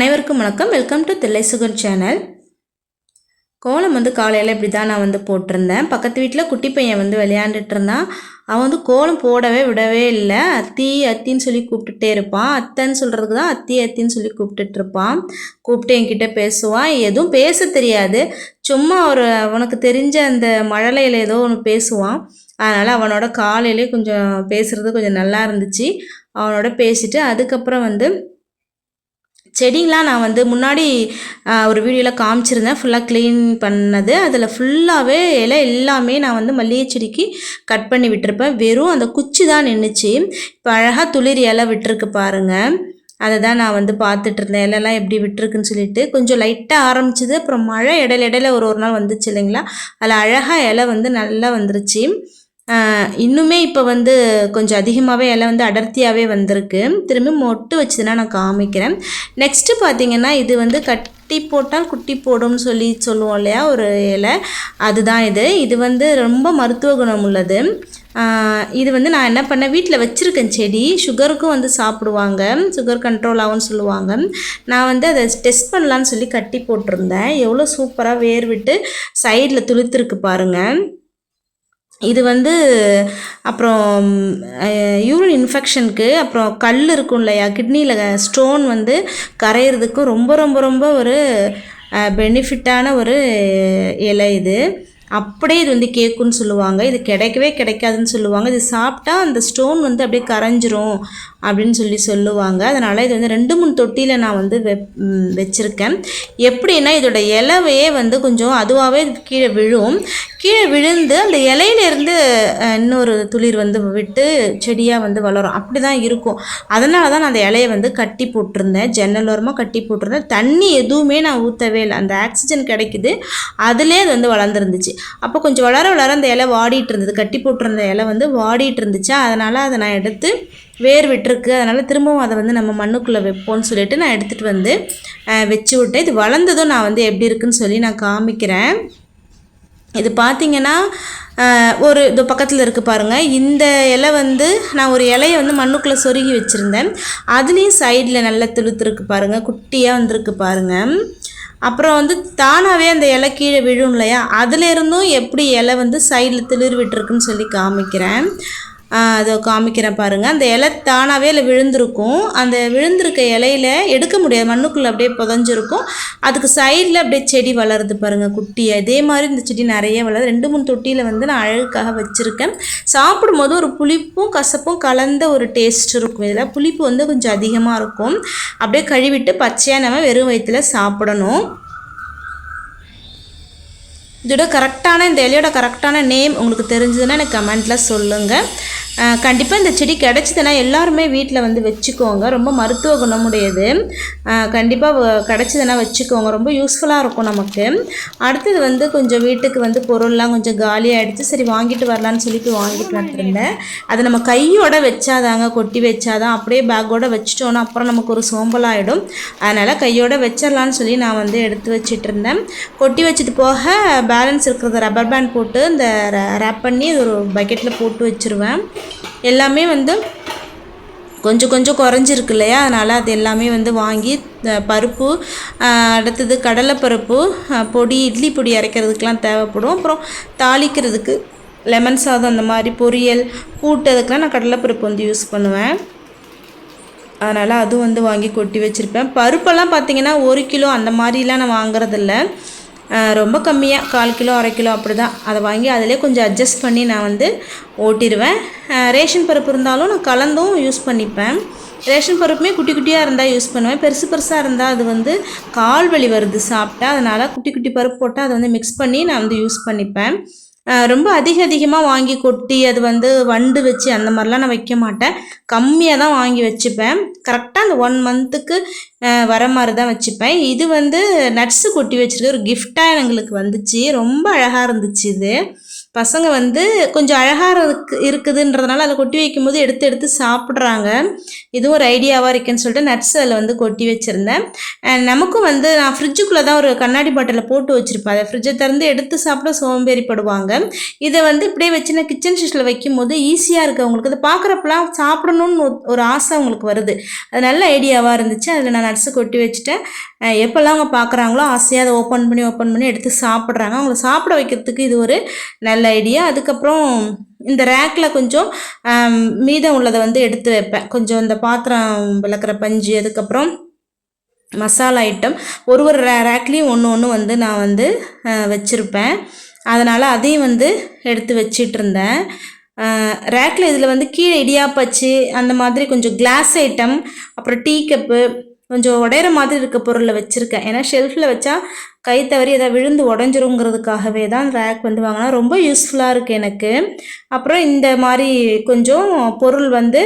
அனைவருக்கும் வணக்கம். Welcome to Thillai sugar channel. கோலம் வந்து காலையில் இப்படி தான் நான் வந்து போட்டிருந்தேன். பக்கத்து வீட்டில் குட்டி பையன் வந்து விளையாண்டுட்டு இருந்தான். அவன் வந்து கோலம் போடவே விடவே இல்லை. அத்தி அத்தின்னு சொல்லி கூப்பிட்டுட்டே இருப்பான். அத்தைன்னு சொல்கிறதுக்கு தான் அத்தி அத்தின்னு சொல்லி கூப்பிட்டுட்டு இருப்பான். கூப்பிட்டு என்கிட்ட பேசுவான் எதுவும் பேச தெரியாது. சும்மா ஒரு அவனுக்கு தெரிஞ்ச அந்த மழலையில் ஏதோ ஒன்று பேசுவான். அதனால் அவனோட காலையிலே கொஞ்சம் பேசுகிறது கொஞ்சம் நல்லா இருந்துச்சு. அவனோட பேசிட்டு அதுக்கப்புறம் வந்து செடிங்களாம் நான் வந்து முன்னாடி ஒரு வீடியோவில் காமிச்சிருந்தேன். ஃபுல்லாக க்ளீன் பண்ணது. அதில் ஃபுல்லாகவே இலை எல்லாமே நான் வந்து மல்லிகை செடிக்கு கட் பண்ணி விட்டுருப்பேன். வெறும் அந்த குச்சி தான் நின்றுச்சு இப்போ அழகாக துளிர் இலை விட்டுருக்கு பாருங்கள் அதை தான் நான் வந்து பார்த்துட்டு இருந்தேன் இலைலாம் எப்படி விட்டுருக்குன்னு சொல்லிட்டு. கொஞ்சம் லைட்டாக ஆரம்பிச்சது. அப்புறம் மழை இடையில இடையில ஒரு ஒரு நாள் வந்துச்சு இல்லைங்களா? அதில் அழகாக இலை வந்து நல்லா வந்துருச்சு. இன்னுமே இப்போ வந்து கொஞ்சம் அதிகமாகவே இலை வந்து அடர்த்தியாகவே வந்திருக்கு. திரும்பி மொட்டு வச்சதுன்னா நான் காமிக்கிறேன். நெக்ஸ்ட்டு பார்த்தீங்கன்னா இது வந்து கட்டி போட்டால் குட்டி போடும்னு சொல்லி சொல்லுவோம் இல்லையா ஒரு இலை. அதுதான் இது. இது வந்து ரொம்ப மருத்துவ குணம் உள்ளது. இது வந்து நான் என்ன பண்ணேன் வீட்டில் வச்சுருக்கேன் செடி சுகருக்கும் வந்து சாப்பிடுவாங்க. சுகர் கண்ட்ரோல் ஆகும்னு சொல்லுவாங்க. நான் வந்து அதை டெஸ்ட் பண்ணலான்னு சொல்லி கட்டி போட்டிருந்தேன். எவ்வளோ சூப்பராக வேர் விட்டு சைடில் துளுத்துருக்கு பாருங்கள் இது வந்து அப்புறம் யூரின் இன்ஃபெக்ஷனுக்கு அப்புறம் கல் இருக்கும் இல்லையா கிட்னியில் ஸ்டோன் வந்து கரையிறதுக்கும் ரொம்ப ரொம்ப ரொம்ப ஒரு பெனிஃபிட்டான ஒரு இலை இது. அப்படியே இது வந்து கேக்குன்னு சொல்லுவாங்க. இது கிடைக்கவே கிடைக்காதுன்னு சொல்லுவாங்க. இது சாப்பிட்டா அந்த ஸ்டோன் வந்து அப்படியே கரைஞ்சிரும். அப்படின்னு சொல்லி சொல்லுவாங்க. அதனால் இது வந்து ரெண்டு மூணு தொட்டியில் நான் வந்து வெ வச்சுருக்கேன். எப்படின்னா இதோட இலவையே வந்து கொஞ்சம் அதுவாகவே கீழே விழும். கீழே விழுந்து அந்த இலையிலேருந்து இன்னொரு துளிர் வந்து விட்டு செடியாக வந்து வளரும். அப்படி தான் இருக்கும். அதனால தான் நான் அந்த இலையை வந்து கட்டி போட்டிருந்தேன். ஜன்னலோரமாக கட்டி போட்டிருந்தேன். தண்ணி எதுவுமே நான் ஊற்றவே இல்லை. அந்த ஆக்சிஜன் கிடைக்குது. அதுலேயே அது வந்து வளர்ந்துருந்துச்சு. அப்போ கொஞ்சம் வளர வளர அந்த இலை வாடிட்டு இருந்தது. கட்டி போட்டிருந்த இலை வந்து வாடிட்டு இருந்துச்சு? அதனால் அதை நான் எடுத்து வேர் விட்டுருக்கு. அதனால் திரும்பவும் அதை வந்து நம்ம மண்ணுக்குள்ளே வைப்போம்னு சொல்லிட்டு நான் எடுத்துகிட்டு வந்து வச்சு விட்டேன். இது வளர்ந்ததும் நான் வந்து எப்படி இருக்குன்னு சொல்லி நான் காமிக்கிறேன். இது பார்த்தீங்கன்னா ஒரு இது பக்கத்தில் இருக்குது பாருங்கள் இந்த இலை வந்து நான் ஒரு இலையை வந்து மண்ணுக்குள்ளே சொருகி வச்சுருந்தேன். அதுலேயும் சைடில் நல்லா துளுத்துருக்கு பாருங்கள் குட்டியாக வந்திருக்கு பாருங்கள் அப்புறம் வந்து தானாகவே அந்த இலை கீழே விழும் இல்லையா? அதுலேருந்தும் எப்படி இலை வந்து சைடில் திளிர் விட்டுருக்குன்னு சொல்லி காமிக்கிறேன். அதை காமிக்கிறேன் பாருங்கள் அந்த இலை தானாகவே அதில் விழுந்திருக்கும். அந்த விழுந்திருக்க இலையில எடுக்க முடியாது. மண்ணுக்குள்ளே அப்படியே புதஞ்சிருக்கும். அதுக்கு சைடில் அப்படியே செடி வளருது பாருங்கள் குட்டியாக இதே மாதிரி இந்த செடி நிறைய வளருது. ரெண்டு மூணு தொட்டியில் வந்து நான் அழகுக்காக வச்சுருக்கேன். சாப்பிடும்போது ஒரு புளிப்பும் கசப்பும் கலந்த ஒரு டேஸ்ட் இருக்கும். இதில் புளிப்பு வந்து கொஞ்சம் அதிகமாக இருக்கும். அப்படியே கழுவிட்டு பச்சையாக நம்ம வெறும் வயிற்றுல சாப்பிடணும். இதோட கரெக்டான இந்த இலையோட கரெக்டான நேம் உங்களுக்கு தெரிஞ்சதுன்னா எனக்கு கமெண்ட்டில் சொல்லுங்கள் கண்டிப்பாக இந்த செடி கிடச்சிதுன்னா எல்லாருமே வீட்டில் வந்து வச்சுக்கோங்க. ரொம்ப மருத்துவ குணமுடையது. கண்டிப்பாக கிடச்சிதுன்னா வச்சுக்கோங்க. ரொம்ப யூஸ்ஃபுல்லாக இருக்கும் நமக்கு. அடுத்தது வந்து கொஞ்சம் வீட்டுக்கு வந்து பொருள்லாம் கொஞ்சம் காலியாகிடுச்சு சரி வாங்கிட்டு வரலான்னு சொல்லிட்டு வாங்கிட்டு வந்துருந்தேன். அதை நம்ம கையோட வச்சாதாங்க கொட்டி வச்சாதான் அப்படியே பேக்கோட வச்சிட்டோன்னா அப்புறம் நமக்கு ஒரு சோம்பலாகிடும் அதனால் கையோட வச்சிடலான்னு சொல்லி நான் வந்து எடுத்து வச்சிட்டு இருந்தேன் கொட்டி வச்சுட்டு போக பேலன்ஸ் இருக்கிறத ரப்பர் பேண்ட் போட்டு இந்த ரேப் பண்ணி ஒரு பக்கெட்டில் போட்டு வச்சுருவேன். எல்லாமே வந்து கொஞ்சம் கொஞ்சம் குறைஞ்சிருக்கு இல்லையா? அதனால் அது எல்லாமே வந்து வாங்கி பருப்பு அடுத்தது கடலைப்பருப்பு பொடி இட்லி பொடி அரைக்கிறதுக்கெலாம் தேவைப்படும். அப்புறம் தாளிக்கிறதுக்கு லெமன் சாதம் அந்த மாதிரி பொரியல் கூட்டு அதுக்கெலாம் நான் கடலைப்பருப்பு வந்து யூஸ் பண்ணுவேன். அதனால் அதுவும் வந்து வாங்கி கொட்டி வச்சுருப்பேன். பருப்பெல்லாம் பார்த்திங்கன்னா ஒரு கிலோ அந்த மாதிரிலாம் நான் வாங்குறதில்ல. ரொம்ப கம்மியாக கால் கிலோ அரை கிலோ அப்படி தான் அதை வாங்கி அதிலே கொஞ்சம் அட்ஜஸ்ட் பண்ணி நான் வந்து ஓட்டிடுவேன். ரேஷன் பருப்பு இருந்தாலும் நான் கலந்தும் யூஸ் பண்ணிப்பேன். ரேஷன் பருப்புமே குட்டி குட்டியாக இருந்தால் யூஸ் பண்ணுவேன். பெருசு பெருசாக இருந்தால் அது வந்து கால் வலி வருது சாப்பிட்டா. அதனால் குட்டி குட்டி பருப்பு போட்டால் அதை வந்து மிக்ஸ் பண்ணி நான் வந்து யூஸ் பண்ணிப்பேன். ரொம்ப அதிக அதிகமாக வாங்கி கொட்டி அது வந்து வண்டு வச்சு அந்த மாதிரிலாம் நான் வைக்க மாட்டேன். கம்மியாக தான் வாங்கி வச்சுப்பேன். கரெக்டாக அந்த ஒன் மந்த்துக்கு வர மாதிரி தான் வச்சுப்பேன். இது வந்து நட்ஸு கொட்டி வச்சுருக்க ஒரு கிஃப்டாக எங்களுக்கு வந்துச்சு. ரொம்ப அழகாக இருந்துச்சு இது. பசங்க வந்து கொஞ்சம் அழகாக இருக்கு இருக்குதுன்றதுனால அதில் கொட்டி வைக்கும்போது எடுத்து எடுத்து சாப்பிட்றாங்க. இதுவும் ஒரு ஐடியாவாக இருக்குன்னு சொல்லிட்டு நட்ஸ் அதில் வந்து கொட்டி வச்சுருந்தேன். நமக்கும் வந்து நான் ஃப்ரிட்ஜுக்குள்ளே தான் ஒரு கண்ணாடி பாட்டிலில் போட்டு வச்சுருப்பேன். அதை ஃப்ரிட்ஜை திறந்து எடுத்து சாப்பிட சோம்பேறிப்படுவாங்க. இதை வந்து இப்படியே வச்சு நான் கிச்சன் ஷிஷ்டில் வைக்கும்போது ஈஸியாக இருக்குது அவங்களுக்கு அதை பார்க்குறப்பெல்லாம் சாப்பிடணும்னு ஒரு- ஆசை அவங்களுக்கு வருது. அது நல்ல ஐடியாவாக இருந்துச்சு. அதில் நான் நட்ஸு கொட்டி வச்சுட்டேன். எப்போல்லாம் அவங்க பார்க்குறாங்களோ ஆசையாக அதை ஓப்பன் பண்ணி ஓப்பன் பண்ணி எடுத்து சாப்பிட்றாங்க. அவங்கள சாப்பிட வைக்கிறதுக்கு இது ஒரு நல்ல ஐடியா அதுக்கப்புறம் இந்த ரேக்கில் கொஞ்சம் மீதம் உள்ளதை வந்து எடுத்து வைப்பேன். கொஞ்சம் இந்த பாத்திரம் விளக்குற பஞ்சு அதுக்கப்புறம் மசாலா ஐட்டம் ஒரு ஒரு ரே ரேக்லேயும் ஒன்று ஒன்று வந்து நான் வந்து வச்சுருப்பேன். அதனால் அதையும் வந்து எடுத்து வச்சிட்டு இருந்தேன். ரேக்கில் இதில் வந்து கீழே இடியாப்பச்சு அந்த மாதிரி கொஞ்சம் கிளாஸ் ஐட்டம் அப்புறம் டீ கப்பு கொஞ்சம் உடையிற மாதிரி இருக்க பொருளை வச்சுருக்கேன். ஏன்னா ஷெல்ஃபில் வச்சா கை தவறி எதாவது விழுந்து உடஞ்சிருங்கிறதுக்காகவே தான் ரேக் வந்து வாங்கினா ரொம்ப யூஸ்ஃபுல்லாக இருக்குது எனக்கு. அப்புறம் இந்த மாதிரி கொஞ்சம் பொருள் வந்து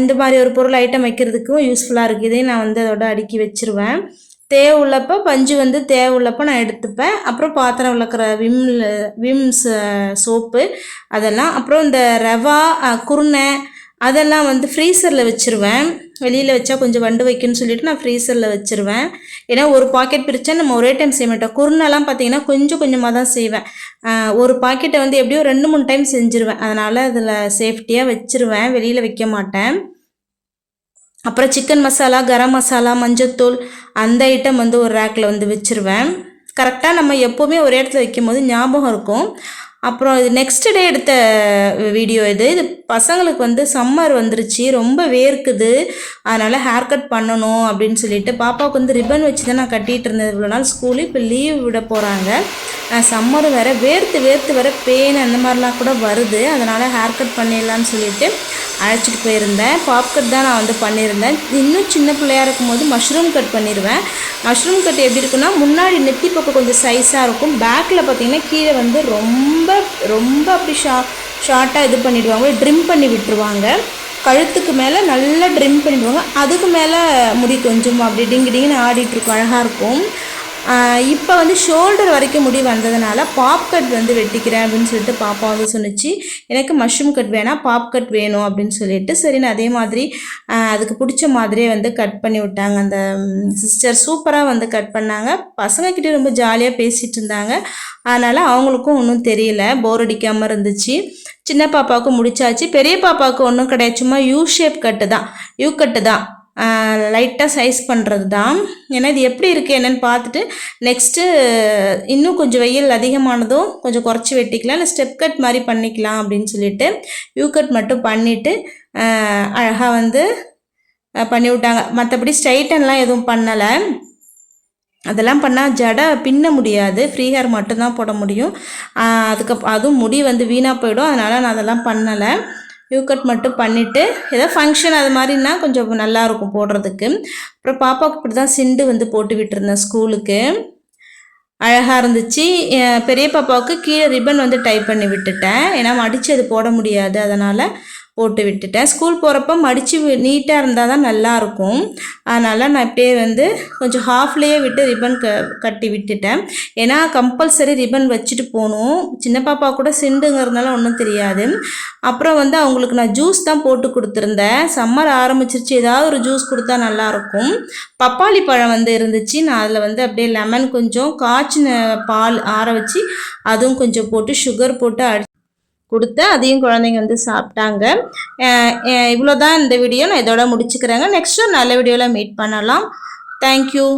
இந்த மாதிரி ஒரு பொருள் ஐட்டம் வைக்கிறதுக்கும் யூஸ்ஃபுல்லாக இருக்குது இதையும் நான் வந்து அதோட அடுக்கி வச்சிருவேன். தேவை உள்ளப்போ பஞ்சு வந்து தேவை உள்ளப்போ நான் எடுத்துப்பேன். அப்புறம் பாத்திரம் விளக்குற விம் விம்ஸ் சோப்பு அதெல்லாம். அப்புறம் இந்த ரவா குருணை அதெல்லாம் வந்து ஃப்ரீசரில் வச்சுருவேன். வெளியில் வச்சா கொஞ்சம் வண்டு வைக்குன்னு சொல்லிட்டு நான் ஃப்ரீசரில் வச்சுருவேன். ஏன்னா ஒரு பாக்கெட் பிரித்தா நம்ம ஒரே டைம் செய்ய மாட்டோம். குருணெல்லாம் பார்த்தீங்கன்னா கொஞ்சம் கொஞ்சமாக தான் செய்வேன். ஒரு பாக்கெட்டை வந்து எப்படியோ ரெண்டு மூணு டைம் செஞ்சுருவேன். அதனால் அதில் சேஃப்டியாக வச்சுருவேன். வெளியில் வைக்க மாட்டேன். அப்புறம் சிக்கன் மசாலா கரம் மசாலா மஞ்சத்தூள் அந்த ஐட்டம் வந்து ஒரு ரேக்கில் வந்து வச்சுருவேன். கரெக்டாக நம்ம எப்போவுமே ஒரு இடத்துல வைக்கும் போது ஞாபகம் இருக்கும். அப்புறம் இது நெக்ஸ்ட் டே எடுத்த வீடியோ இது. இது பசங்களுக்கு வந்து சம்மர் வந்துருச்சு ரொம்ப வேர்க்குது. அதனால் ஹேர் கட் பண்ணணும் அப்படின்னு சொல்லிட்டு பாப்பாவுக்கு வந்து ரிப்பன் வச்சு தான் நான் கட்டிகிட்டு இருந்தேன். இவ்வளோ நாள் ஸ்கூலு இப்போ லீவ் விட போகிறாங்க சம்மர் வேறு வேர்த்து வேர்த்து வேறு பெயின் அந்த மாதிரிலாம் கூட வருது. அதனால் ஹேர் கட் பண்ணிடலான்னு சொல்லிட்டு அழைச்சிட்டு போயிருந்தேன். பாப் கட் தான் நான் வந்து பண்ணியிருந்தேன். இன்னும் சின்ன பிள்ளையா இருக்கும்போது மஷ்ரூம் கட் பண்ணிடுவேன். மஷ்ரூம் கட் எப்படி இருக்குன்னா முன்னாடி நெத்தி பக்கம் கொஞ்சம் சைஸாக இருக்கும். பேக்கில் பார்த்தீங்கன்னா கீழே வந்து ரொம்ப ரொம்ப அப்படி ஷா ஷார்ட்டாக இது பண்ணிவிடுவாங்க ட்ரிம் பண்ணி விட்டுருவாங்க. கழுத்துக்கு மேலே நல்லா ட்ரிம் பண்ணிடுவாங்க. அதுக்கு மேலே முடி கொஞ்சம் அப்படி டிங்கு டிங்குன்னு ஆடிட்டுருக்கும் அழகாக இருக்கும். இப்போ வந்து ஷோல்டர் வரைக்கும் முடி வந்ததுனால பாப் கட் வந்து வெட்டிக்கிறேன் அப்படின்னு சொல்லிட்டு பாப்பா வந்து சொன்னுச்சு. எனக்கு மஷ்ரூம் கட் வேணாம் பாப் கட் வேணும் அப்படின்னு சொல்லிட்டு. சரி நான் அதே மாதிரி அதுக்கு பிடிச்ச மாதிரியே வந்து கட் பண்ணி விட்டாங்க. அந்த சிஸ்டர் சூப்பராக வந்து கட் பண்ணாங்க. பசங்கக்கிட்டே ரொம்ப ஜாலியாக பேசிகிட்டு இருந்தாங்க. அதனால் அவங்களுக்கும் ஒன்றும் தெரியல. போர் அடிக்காமல் இருந்துச்சு. சின்ன பாப்பாவுக்கு முடிச்சாச்சு. பெரிய பாப்பாவுக்கு ஒன்றும் கிடையாது. சும்மா யூ ஷேப் கட்டு தான். யூ கட்டு தான். லைட்டாக சைஸ் பண்ணுறது தான் ஏன்னா இது எப்படி இருக்குது என்னென்னு பார்த்துட்டு நெக்ஸ்ட்டு இன்னும் கொஞ்சம் வெயில் அதிகமானதும் கொஞ்சம் குறைச்சி வெட்டிக்கலாம். இல்லை ஸ்டெப் கட் மாதிரி பண்ணிக்கலாம் அப்படின்னு சொல்லிட்டு யூ கட் மட்டும் பண்ணிவிட்டு அழகாக வந்து பண்ணிவிட்டாங்க பண்ணி விட்டாங்க. மற்றபடி ஸ்ட்ரைட்டன்லாம் எதுவும் பண்ணலை. அதெல்லாம் பண்ணால் ஜடை பின்ன முடியாது. ஃப்ரீ ஹேர் மட்டும்தான் போட முடியும். ஆஹ் அதுக்கு அதுவும் முடி வந்து வீணாக போயிடும். அதனால் நான் அதெல்லாம் பண்ணலை. யூ கட் மட்டும் பண்ணிவிட்டு ஏதோ ஃபங்க்ஷன் அது மாதிரினா கொஞ்சம் நல்லா இருக்கும் போடுறதுக்கு. அப்புறம் பாப்பாவுக்கு இப்படி தான் சிண்டு வந்து போட்டு விட்டுருந்தேன் ஸ்கூலுக்கு. அழகாக இருந்துச்சு. பெரிய பாப்பாவுக்கு கீழே ரிப்பன் வந்து டைப் பண்ணி விட்டுட்டேன். ஏன்னா மடித்து அது போட முடியாது. அதனால் போட்டு விட்டுட்டேன். ஸ்கூல் போகிறப்ப மடித்து நீட்டாக இருந்தால் தான் நல்லாயிருக்கும் அதனால் நான் இப்படியே வந்து கொஞ்சம் ஹாஃப்லேயே விட்டு ரிப்பன் க கட்டி விட்டுட்டேன். ஏன்னா கம்பல்சரி ரிப்பன் வச்சுட்டு போகணும். சின்ன பாப்பா கூட சிண்டுங்கிறதுனால ஒன்றும் தெரியாது. அப்புறம் வந்து அவங்களுக்கு நான் ஜூஸ் தான் போட்டு கொடுத்துருந்தேன். சம்மர் ஆரம்பிச்சிருச்சு. ஏதாவது ஒரு ஜூஸ் கொடுத்தா நல்லாயிருக்கும் பப்பாளி பழம் வந்து இருந்துச்சு. நான் அதில் வந்து அப்படியே லெமன் கொஞ்சம் காய்ச்சின பால் ஆற வச்சு அதுவும் கொஞ்சம் போட்டு சுகர் போட்டு அடி கொடுத்தேன் அதையும் குழந்தைங்க வந்து சாப்பிட்டாங்க. இவ்வளோ தான் இந்த வீடியோ நான் இதோட முடிச்சுக்கிறேங்க. நெக்ஸ்ட்டு நல்ல வீடியோவில் மீட் பண்ணலாம். தேங்க்யூ